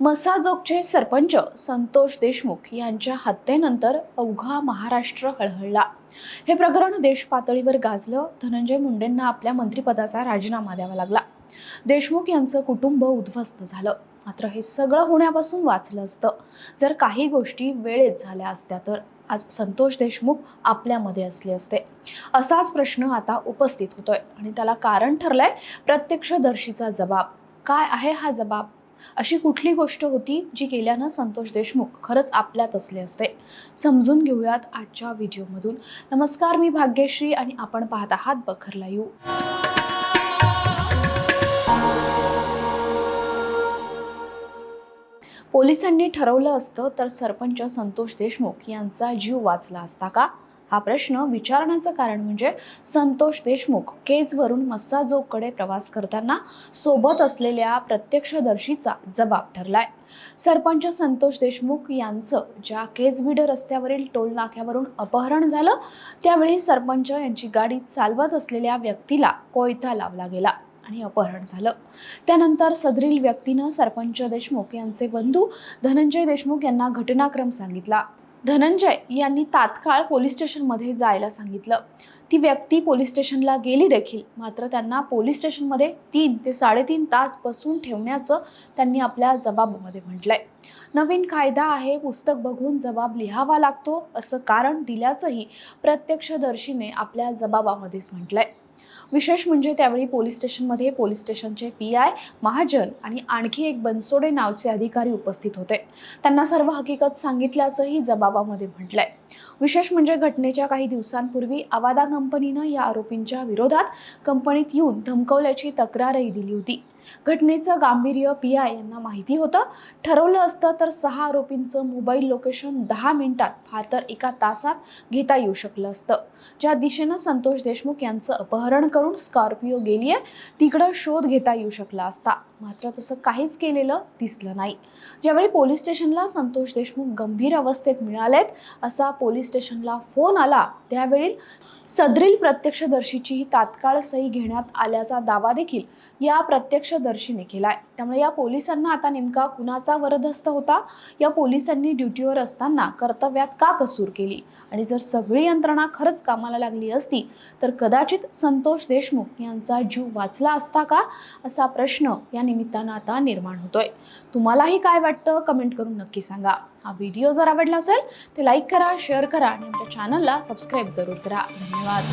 मसाजोगचे सरपंच संतोष देशमुख यांच्या हत्येनंतर अवघा महाराष्ट्र हळहळला. हे प्रकरण देशपातळीवर गाजलं धनंजय मुंडेंना आपल्या मंत्रिपदाचा राजीनामा द्यावा लागला. देशमुख यांचं कुटुंब उद्ध्वस्त झालं. मात्र हे सगळं होण्यापासून वाचलं असतं. जर काही गोष्टी वेळेत झाल्या असत्या तर आज संतोष देशमुख आपल्यामध्ये असले असते. असाच प्रश्न आता उपस्थित होतोय आणि त्याला कारण ठरलंय प्रत्यक्षदर्शीचा जबाब. काय आहे हा जबाब? अशी कुठली गोष्ट होती जी केल्यानं संतोष देशमुख खरंच आपल्यात असले असते? समजून घेऊयात आजच्या व्हिडिओमधून. नमस्कार मी भाग्यश्री आणि आपण पाहत आहात बखरला यू पोलिसांनी ठरवलं असतं तर सरपंच संतोष देशमुख यांचा जीव वाचला असता का? हा प्रश्न विचारण्याचं कारण म्हणजे संतोष देशमुख केजवरून मस्साजोगकडे प्रवास करताना सोबत असलेल्या प्रत्यक्षदर्शीचा जबाब ठरलाय. सरपंच संतोष देशमुख यांचं ज्या केजबिड रस्त्यावरील टोल नाक्यावरून अपहरण झालं त्यावेळी सरपंच यांची गाडी चालवत असलेल्या व्यक्तीला कोयता लावला गेला आणि अपहरण झालं. त्यानंतर सदरील व्यक्तीनं सरपंच देशमुख यांचे बंधू धनंजय देशमुख यांना घटनाक्रम सांगितला. धनंजय यांनी तात्काळ पोलीस स्टेशनमध्ये जायला सांगितलं. ती व्यक्ती पोलीस स्टेशनला गेली देखील. मात्र त्यांना पोलीस स्टेशनमध्ये तीन ते साडेतीन तास बसून ठेवण्याचं त्यांनी आपल्या जबाबामध्ये म्हटलंय. नवीन कायदा आहे पुस्तक बघून जबाब लिहावा लागतो असं कारण दिल्याचंही प्रत्यक्षदर्शीने आपल्या जबाबामध्येच म्हटलंय. विशेष म्हणजे त्यावेळी पोलीस स्टेशनमध्ये पोलीस स्टेशनचे पी आय महाजन आणि आणखी एक बनसोडे नावचे अधिकारी उपस्थित होते. त्यांना सर्व हकीकत सांगितल्याचंही जबाबामध्ये म्हटलंय. विशेष म्हणजे घटनेच्या काही दिवसांपूर्वी आवादा कंपनीनं या आरोपींच्या विरोधात कंपनीत येऊन धमकवल्याची तक्रारही दिली होती. घटनेचं गांभीर्य पी आय यांना माहिती होतं. ठरवलं असतं तर सहा आरोपींचं मोबाईल लोकेशन दहा मिनिटात फार तर एका तासात घेता येऊ शकलं असतं. ज्या दिशेनं संतोष देशमुख यांचं अपहरण करून स्कॉर्पिओ गेली आहे तिकडं शोध घेता येऊ शकला असता. मात्र तसं काहीच केलेलं दिसलं नाही. ज्यावेळी पोलीस स्टेशनला संतोष देशमुख गंभीर अवस्थेत मिळालेत असा पोलीस स्टेशनला फोन आला त्यावेळी सदरील प्रत्यक्षदर्शीची तात्काळ सही घेण्यात आल्याचा दावा देखील या प्रत्यक्षदर्शीने केलाय. त्यामुळे या पोलिसांना आता नेमका कुणाचा वरदस्त होता? या पोलिसांनी ड्युटीवर असताना कर्तव्यात का कसूर केली? आणि जर सगळी यंत्रणा खरंच कामाला लागली असती तर कदाचित संतोष देशमुख यांचा जीव वाचला असता का? असा प्रश्न या निमित्तानं आता निर्माण होतोय. तुम्हालाही काय वाटतं? कमेंट करून नक्की सांगा. हा व्हिडिओ जर आवडला असेल तर लाईक करा शेअर करा आणि आमच्या चॅनलला सबस्क्राईब जरूर करा. धन्यवाद.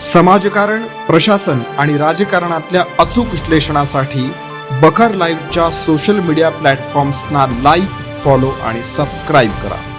समाजकारण प्रशासन आणि राजकारणातल्या अचूक विश्लेषणासाठी बखर लाईव्हच्या सोशल मीडिया प्लॅटफॉर्म्सना लाईक फॉलो आणि सबस्क्राईब करा.